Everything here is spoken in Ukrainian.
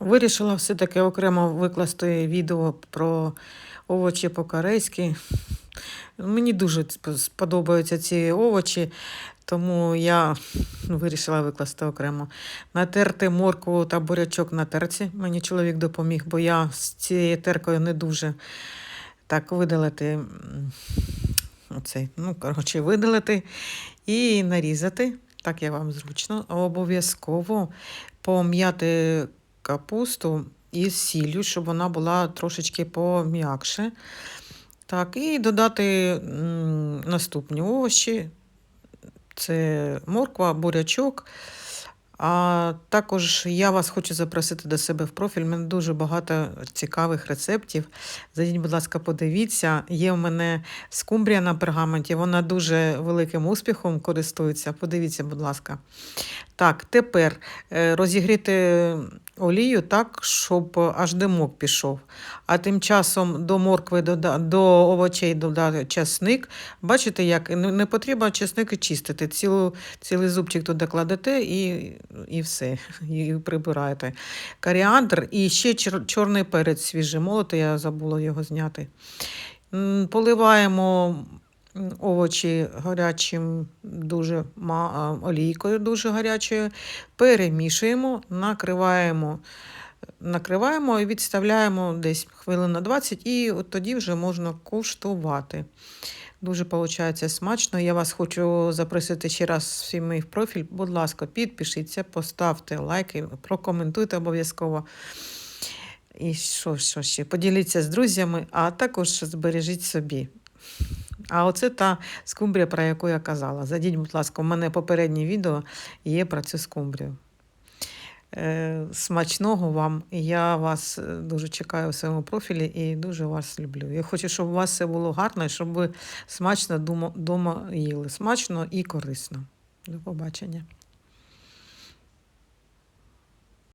Вирішила все-таки окремо викласти відео про овочі по-корейськи. Мені дуже сподобаються ці овочі, тому я вирішила викласти окремо. Натерти моркву та бурячок на терці. Мені чоловік допоміг, бо я з цією теркою не дуже так видалити. Оцей, ну, коротше, видалити і нарізати, так як вам зручно. Обов'язково пом'яти капусту із сіллю, щоб вона була трошечки пом'якше. Так, і додати наступні овочі. Це морква, бурячок. А також я вас хочу запросити до себе в профіль. У мене дуже багато цікавих рецептів. Зайдіть, будь ласка, подивіться. Є в мене скумбрія на пергаменті, вона дуже великим успіхом користується. Подивіться, будь ласка. Так, тепер е, розігріти олію так, щоб аж димок пішов. А тим часом до моркви дода- до овочей додати часник. Бачите, як не, потрібно часник і чистити. Цілу, цілий зубчик туди кладете і, і все, і прибираєте. Коріандр і ще чор- чорний перець свіжий молотий, я забула його зняти. Поливаємо овочі гарячим дуже олійкою дуже гарячою, перемішуємо, накриваємо, накриваємо і відставляємо десь хвилин на 20, і от тоді вже можна куштувати. Дуже виходить смачно. Я вас хочу запросити ще раз в свій мій профіль. Будь ласка, підпишіться, поставте лайки, прокоментуйте обов'язково. І що, що ще? Поділіться з друзями, а також збережіть собі. А оце та скумбрія, про яку я казала. Зайдіть, будь ласка, у мене попереднє відео є про цю скумбрію. Е, смачного вам. Я вас е, дуже чекаю у своєму профілі і дуже вас люблю. Я хочу, щоб у вас все було гарно і щоб ви смачно вдома їли. Смачно і корисно. До побачення.